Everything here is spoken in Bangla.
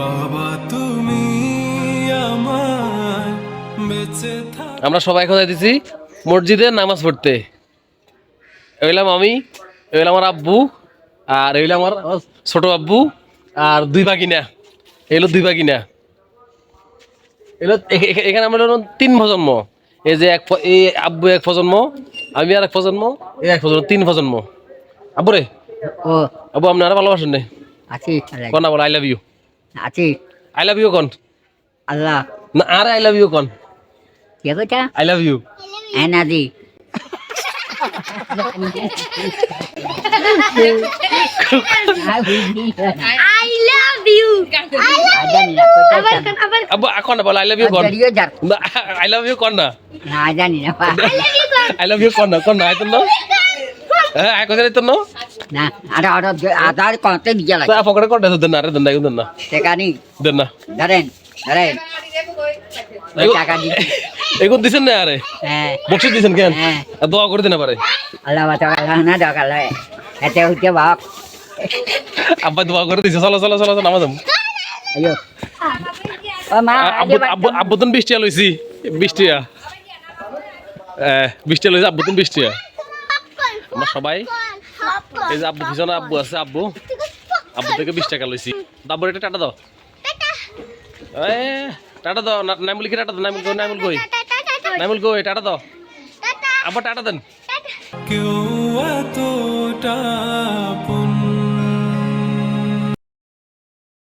বাবা তুমি আমার বেঁচে আমরা সবাই এখন দিছি মসজিদে নামাজ পড়তে। এলাম আমি এলাম আমার আব্বু আর এলাম আমার ছোট আব্বু আর দুই বাগিনা এলো দুই বাগিনা এলো এখানে আমরা তিন প্রজন্ম। এই যে এক এই আব্বু এক প্রজন্ম আমি আর এক প্রজন্ম এই এক প্রজন্ম তিন প্রজন্ম। আব্বু রে? আব্বু আপনারা ভালোবাসেন নে। আছি কন আবার আই লাভ ইউ আছি আই লাভ ইউ কন আল্লাহ না আর আই লাভ ইউ কন কে কোথা আই লাভ ইউ এনাদি I love you. জানি না আবার কোন আবার আব্বু কন না বল আই লাভ ইউ কন আই লাভ ইউ কন না না জানি না আই লাভ ইউ কন না কন না আইতন না হ্যাঁ আই আইতন না কতে দিয়ে লাগে তা না না না সেখানি দেন না ধরেন ধরেন। ওই টাকা দিচ্ছি দিছেন না আরে? হ্যাঁ। বকশিস দিছেন কেন? হ্যাঁ। আর দোয়া করে দিন পারে আল্লাহ আল্লাহ না দরকার এতে হচ্ছে বাপ আব্বা দোয়া করে দিছে। চলো চলো চলো নামাজ আইয়ো ও মা আব্বু আব্বু আব্বু তুন বৃষ্টি লইছি। বৃষ্টি বৃষ্টি লইছে আব্বু তুন আমরা সবাই এই যে আব্বু, পিছনে আব্বু আছে, আব্বু। আব্বু থেকে বিশ টাকা লইছি। আব্বু, এটা টাটা দাও। এ, টাটা দাও নাইমুল কি টাটা দাও, নাইমুল কই নাইমুল কই? নাইমুল কই, টাটা দাও। আব্বা, টাটা দেন। কেউ এতটা